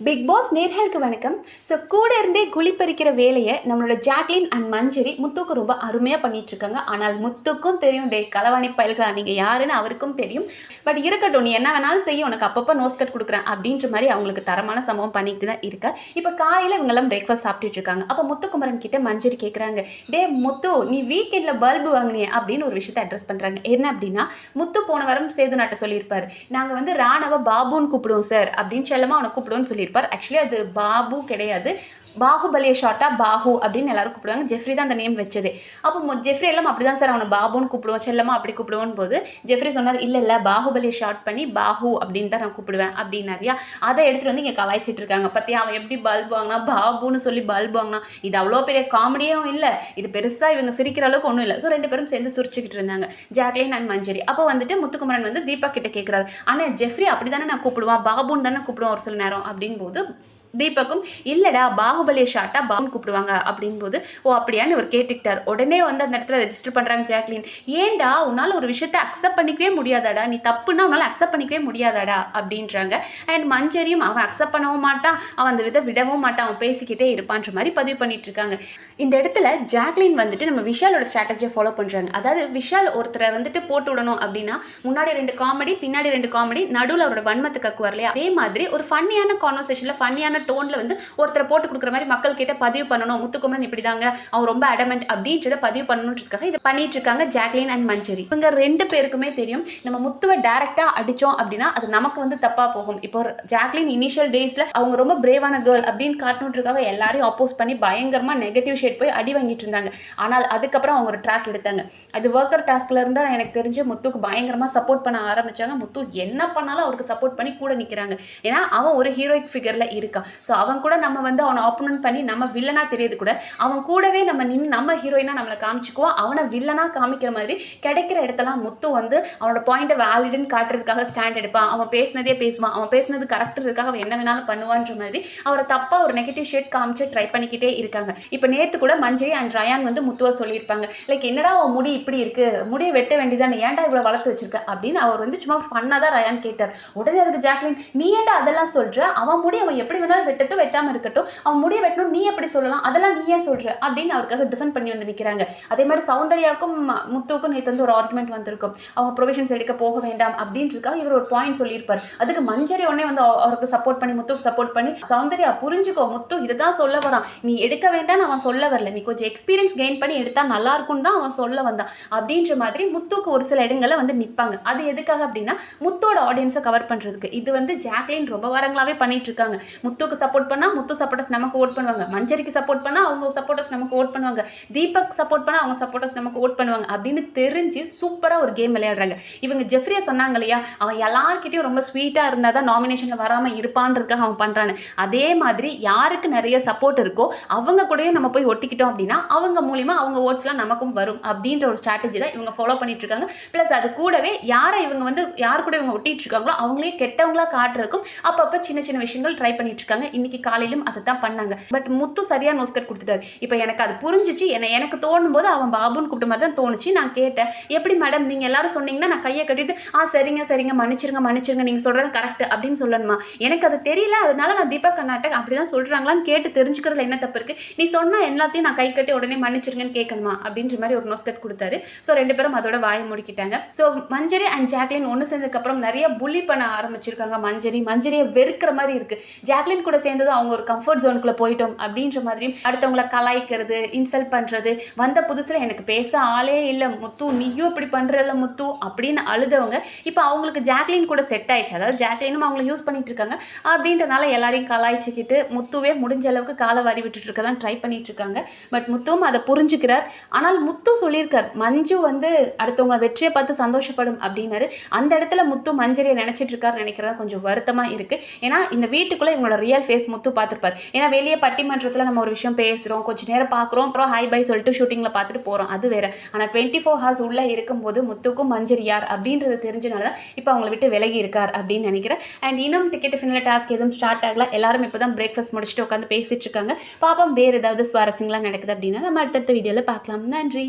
Big pass நேர்களுக்கு வணக்கம். So கூட இருந்தே குளிப்பறிக்கிற வேலையை நம்மளோட ஜாக்லின் அண்ட் மஞ்சரி முத்துக்கு ரொம்ப அருமையாக பண்ணிட்டு இருக்காங்க ஆனால் முத்துக்கும் தெரியும் டே கலவாணி பயல்களா நீங்கள் யாருன்னு அவருக்கும் தெரியும். பட் இருக்கட்டும் நீ என்ன வேணாலும் செய்ய உனக்கு அப்பப்போ நோஸ் கட் கொடுக்குறேன் அப்படின்ற மாதிரி அவங்களுக்கு தரமான சம்பவம் பண்ணிட்டு தான் இருக்கா. இப்போ காலையில் இவங்கெல்லாம் பிரேக்ஃபாஸ்ட் சாப்பிட்டுட்டு இருக்காங்க. அப்போ முத்துக்குமரன் கிட்ட மஞ்சரி கேட்குறாங்க டே முத்து நீ வீக்கெண்டில் பல்பு வாங்கினியே அப்படின்னு ஒரு விஷயத்தை அட்ரஸ் பண்ணுறாங்க என்ன அப்படின்னா முத்து போன வாரம் சேது நாட்டை சொல்லியிருப்பார் நாங்கள் வந்து ராணவ பாபுன்னு கூப்பிடுவோம் சார் அப்படின்னு செல்லமாக அவனை கூப்பிடுவோம்னு சொல்லியிருப்பார் ஆக்சுவலி அது பாபு கிடையாது. பாகுபலியை ஷார்ட்டாக பாஹு அப்படின்னு எல்லாரும் கூப்பிடுவாங்க. ஜெஃப்ரி தான் அந்த நேம் வச்சது. அப்போ மொ- ஜெஃப்ரி எல்லாம் அப்படி தான் சார் அவனை பாபுன்னு கூப்பிடுவோம். செல்லமா அப்படி கூப்பிடுவோம் போது ஜெஃப்ரி சொன்னார் இல்லை இல்லை பாகுபலியை ஷார்ட் பண்ணி பாஹு அப்படின்னு தான் நான் கூப்பிடுவேன் அப்படின்னாரியா அதை எடுத்துகிட்டு வந்து இங்கே கலாய்ச்சிட்டு இருக்காங்க. பத்தியா அவன் எப்படி பல்ப் வாங்கினா பாபுன்னு சொல்லி பல்ப் வாங்கினா. இது அவ்வளோ பெரிய காமெடியும் இல்லை. இது பெருசாக இவங்க சிரிக்கிற அளவுக்கு ஒன்றும் இல்லை. ஸோ ரெண்டு பேரும் சேர்ந்து சுரிச்சுக்கிட்டு இருந்தாங்க. Jacqueline and Manjari. அப்போ வந்துட்டு முத்துக்குமரன் வந்து தீபா கிட்ட கேட்குறாரு ஆனால் ஜெஃப்ரி அப்படி தானே நான் கூப்பிடுவான். பாபுன்னு தானே கூப்பிடுவான் ஒரு சில நேரம் அப்படின் போது தீபக்கும் இல்லடா பாகுபலியை ஷார்ட்டா பாபுன்னு கூப்பிடுவாங்க அப்படின் போது ஓ அப்படியான்னு இவர் கேட்டுக்கிட்டார். உடனே வந்து அந்த இடத்துல ரெஜிஸ்டர் பண்ணுறாங்க ஜாக்லின். ஏன்டா உன்னால் ஒரு விஷயத்தை அக்செப்ட் பண்ணிக்கவே முடியாதாடா? நீ தப்புன்னா உன்னால அக்செப்ட் பண்ணிக்கவே முடியாதாடா? அப்படின்றாங்க. அண்ட் மஞ்சரியும் அவன் அக்செப்ட் பண்ணவும் மாட்டான். அவன் அந்த விதை விடவும் மாட்டான். அவன் பேசிக்கிட்டே இருப்பான்ற மாதிரி பதிவு பண்ணிட்டு இருக்காங்க. இந்த இடத்துல ஜாக்லின் வந்துட்டு நம்ம விஷாலோட ஸ்ட்ராட்டஜியை ஃபாலோ பண்ணுறாங்க அதாவது விஷால் ஒருத்தரை வந்துட்டு போட்டு விடணும் அப்படின்னா முன்னாடி ரெண்டு காமெடி பின்னாடி ரெண்டு காமெடி நடுவில் அவரோட வன்மத்தை கக்குவார் இல்லையா? அதே மாதிரி ஒரு ஃபன்னியான கான்வர்சேஷனில் ஃபன்னியான டோனில் வந்து ஒருத்தரை போட்டு கொடுக்குற மாதிரி மக்கள் கிட்ட பதிவு பண்ணணும். முத்துக்குமரன் இப்படிதாங்க. அவன் ரொம்ப அடமெண்ட் அப்படின்றத பதிவு பண்ணணுன்றதுக்காக இதை பண்ணிட்டு இருக்காங்க ஜாக்லின் அண்ட் மஞ்சரி. இவங்க ரெண்டு பேருக்குமே தெரியும் நம்ம முத்துவை டேரெக்டாக அடித்தோம் அப்படின்னா அது நமக்கு வந்து தப்பாக போகும். இப்போ ஜாக்லின் இனிஷியல் டேஸில் அவங்க ரொம்ப பிரேவான கேர்ள் அப்படின்னு காட்டணுன்றதுக்காக எல்லாரையும் அப்போஸ் பண்ணி பயங்கரமாக நெகட்டிவ் ஷேட் போய் அடி வாங்கிட்டு இருந்தாங்க. ஆனால் அதுக்கப்புறம் அவங்க ஒரு ட்ராக் எடுத்தாங்க. அது ஒர்க்கர் டாஸ்க்ல இருந்தா எனக்கு தெரிஞ்சு முத்துக்கு பயங்கரமாக சப்போர்ட் பண்ண ஆரம்பிச்சாங்க. முத்து என்ன பண்ணாலும் அவருக்கு சப்போர்ட் பண்ணி கூட நிற்கிறாங்க ஏன்னா அவன் ஒரு ஹீரோயிக் ஃபிகரில் இருக்கா. ஸோ அவன் கூட நம்ம வந்து அவனை ஆப்போனன்ட் பண்ணி நம்ம வில்லனா தெரியுது கூட அவன் கூடவே நம்ம நின்று நம்ம ஹீரோயினாக நம்மளை காமிச்சிக்குவோம் அவனை வில்லனா காமிக்கிற மாதிரி கிடைக்கிற இடத்தெல்லாம் முத்து வந்து அவனோட பாயிண்ட்டை வேலிடுன்னு காட்டுறதுக்காக ஸ்டாண்ட் எடுப்பான். அவன் பேசினதே பேசுவான். அவன் பேசினது கரெக்டுறதுக்காக அவன் என்ன வேணாலும் பண்ணுவான்ற மாதிரி அவரை தப்பாக ஒரு நெகட்டிவ் ஷேட் காமிச்சு ட்ரை பண்ணிக்கிட்டே இருக்காங்க. இப்போ நேற்று கூட மஞ்சரி அண்ட் ரயான் வந்து முத்துவ சொல்லியிருப்பாங்க. லைக் என்னடா அவன் முடி இப்படி இருக்குது முடியை வெட்ட வேண்டியதானே ஏன்டா இவ்வளோ வளர்த்து வச்சிருக்க? அப்படின்னு அவர் வந்து சும்மா ஃபன்னாக தான் ரயான் கேட்டார். உடனே அதுக்கு ஜாக்லின் நீ ஏன்டா அதெல்லாம் சொல்கிற அவன் முடி அவன் எப்படி வேணாலும் வெட்டட்டும் வெட்டாமல் இருக்கட்டும். அவன் முடியை வெட்டணும் நீ எப்படி சொல்லலாம்? அதெல்லாம் நீ ஏன் சொல்ற? அப்படின்னு அவருக்காக டிஃபெண்ட் பண்ணி வந்து நிற்கிறாங்க அதே மாதிரி சௌந்தர்யாவுக்கும் முத்துவுக்கும் நேற்று வந்து ஒரு ஆர்குமெண்ட் வந்திருக்கும். அவங்க ப்ரொவிஷன்ஸ் எடுக்க போக வேண்டாம் அப்படின்றதுக்காக இவர் ஒரு பாயிண்ட் சொல்லியிருப்பார். அதுக்கு மஞ்சரி உடனே வந்து அவருக்கு சப்போர்ட் பண்ணி முத்துக்கு சப்போர்ட் பண்ணி சௌந்தர்யா புரிஞ்சுக்கோ முத்து இதை தான் சொல்ல வரான். நீ எடுக்க வேண்டாம் அவன் சொல்ல வரல. நீ கொஞ்சம் எக்ஸ்பீரியன்ஸ் கெயின் பண்ணி எடுத்தால் நல்லா இருக்கும்னு தான் அவன் சொல்ல வந்தான். அப்படின்ற மாதிரி முத்துக்கு ஒரு சில இடங்கள்ல வந்து நிற்பாங்க அது எதுக்காக அப்படின்னா முத்தோட ஆடியன்ஸை கவர் பண்ணுறதுக்கு இது வந்து ஜாக்லின் ரொம்ப வாரங்களாகவே பண்ணிட்டு இருக்காங்க. முத்து முத்துக்கு சப்போர்ட் பண்ணால் முத்து சப்போர்ட்டர்ஸ் நமக்கு ஓட் பண்ணுவாங்க. மஞ்சரிக்கு சப்போர்ட் பண்ணால் அவங்க சப்போர்ட்டர்ஸ் நமக்கு ஓட் பண்ணுவாங்க. தீபக் சப்போர்ட் பண்ணால் அவங்க சப்போர்ட்டர்ஸ் நமக்கு ஓட் பண்ணுவாங்க. அப்படின்னு தெரிஞ்சு சூப்பராக ஒரு கேம் விளையாடுறாங்க. இவங்க ஜெஃப்ரியா சொன்னாங்க இல்லையா? அவன் எல்லார்கிட்டயும் ரொம்ப ஸ்வீட்டாக இருந்தால் தான் நாமினேஷனில் வராமல் இருப்பான்றதுக்காக அவன் பண்ணுறான்னு அதே மாதிரி யாருக்கு நிறைய சப்போர்ட் இருக்கோ அவங்க கூடயும் நம்ம போய் ஒட்டிக்கிட்டோம் அப்படின்னா அவங்க மூலிமா அவங்க ஓட்ஸ்லாம் நமக்கும் வரும் அப்படின்ற ஒரு ஸ்ட்ராட்டஜி தான் இவங்க ஃபாலோ பண்ணிட்டு இருக்காங்க. ப்ளஸ் அது கூடவே யாரை இவங்க வந்து யார் கூட இவங்க ஒட்டிட்டு இருக்காங்களோ அவங்களே கெட்டவங்களா காட்டுறதுக்கும் அப்பப்போ சின்ன சின்ன விஷயங்கள் ட்ரை பண்ணிட்டு இருக்காங்க. இன்னைக்கு காலையிலும் அதை தான் பண்ணாங்க. பட் முத்து சரியா நோஸ்கட் கொடுத்துட்டாரு. இப்போ எனக்கு அது புரிஞ்சிச்சு. என்ன எனக்கு தோணும் போது அவன் பாபுன்னு கூப்பிட்ட மாதிரி தான் தோணுச்சு. நான் கேட்டேன். எப்படி மேடம் நீங்க எல்லாரும் சொன்னீங்கன்னா நான் கையை கட்டிட்டு ஆ சரிங்க சரிங்க. மன்னிச்சிருங்க மன்னிச்சிருங்க. நீங்க சொல்றது கரெக்ட் அப்படின்னு சொல்லணுமா? எனக்கு அது தெரியல. அதனால நான் தீபா கர்நாடக் அப்படிதான் சொல்றாங்களான்னு கேட்டு தெரிஞ்சுக்கிறதுல என்ன தப்பு இருக்கு? நீ சொன்னா எல்லாத்தையும் நான் கை கட்டி உடனே மன்னிச்சிருங்கன்னு கேட்கணுமா? அப்படின்ற மாதிரி ஒரு நோஸ்கட் கொடுத்தாரு. ஸோ ரெண்டு பேரும் அதோட வாயை முடிக்கிட்டாங்க. ஸோ மஞ்சரி அண்ட் ஜாக்லின் ஒன்று சேர்ந்ததுக்கு அப்புறம் நிறைய புலி பண்ண ஆரம்பிச்சிருக்காங்க மஞ்சரி. மஞ்சரியை வெறுக்கிற மாதிரி இருக்கு. ஜாக்லின் கூட சேர்ந்ததும் அவங்க ஒரு கம்ஃபர்ட் ஜோனுக்குள்ள போயிட்டோம் அப்படின்ற மாதிரி அடுத்தவங்களை கலாய்க்கிறது இன்சல்ட் பண்றது வந்த புதுசுல எனக்கு பேச ஆளே இல்லை முத்து நீயும் இப்படி பண்றல முத்து அப்படின்னு அழுதவங்க இப்போ அவங்களுக்கு ஜாக்லின் கூட செட் ஆயிடுச்சு. அதாவது ஜாக்லினும் அவங்கள யூஸ் பண்ணிட்டு இருக்காங்க. அப்படின்றனால எல்லாரையும் கலாய்ச்சிக்கிட்டு முத்துவே முடிஞ்ச அளவுக்கு காலை வாரி விட்டுட்டு இருக்க தான் ட்ரை பண்ணிட்டு இருக்காங்க. பட் முத்துவும் அதை புரிஞ்சுக்கிறார். ஆனால் முத்து சொல்லியிருக்கார் மஞ்சு வந்து அடுத்தவங்க வெற்றியை பார்த்து சந்தோஷப்படும் அப்படின்னாரு. அந்த இடத்துல முத்து மஞ்சரியை நினைச்சிட்டு இருக்காரு நினைக்கிறதா கொஞ்சம் வருத்தமா இருக்கு. ஏன்னா இந்த வீட்டுக்குள்ள இவங்களோட ரியல் ஃபேஸ் முத்து பார்த்துருப்பார். ஏன்னா வெளியே பட்டிமன்றத்தில் நம்ம ஒரு விஷயம் பேசுறோம் கொஞ்ச நேரம் பார்க்குறோம் அப்புறம் ஹை பை சொல்லிட்டு ஷூட்டிங்ல பார்த்துட்டு போறோம். அது வேற. ஆனால் டுவெண்ட்டி ஃபோர் ஹவர்ஸ் உள்ள இருக்கும்போது முத்துக்கும் மஞ்சரி யார் அப்படின்றது தெரிஞ்சனால தான் இப்போ அவங்கள விட்டு விலகி இருக்கார் அப்படின்னு நினைக்கிறேன். அண்ட் இன்னும் டிக்கெட் ஃபினல் டாஸ்க் எதுவும் ஸ்டார்ட் ஆகல. எல்லாரும் இப்போ தான் பிரேக்ஃபாஸ்ட் முடிச்சுட்டு உட்காந்து பேசிட்டு இருக்காங்க. பாப்போம் வேறு ஏதாவது சுவாரஸ்யங்களாக நடக்குது அப்படின்னா நம்ம அடுத்தடுத்த வீடியோவில் பார்க்கலாம். நன்றி.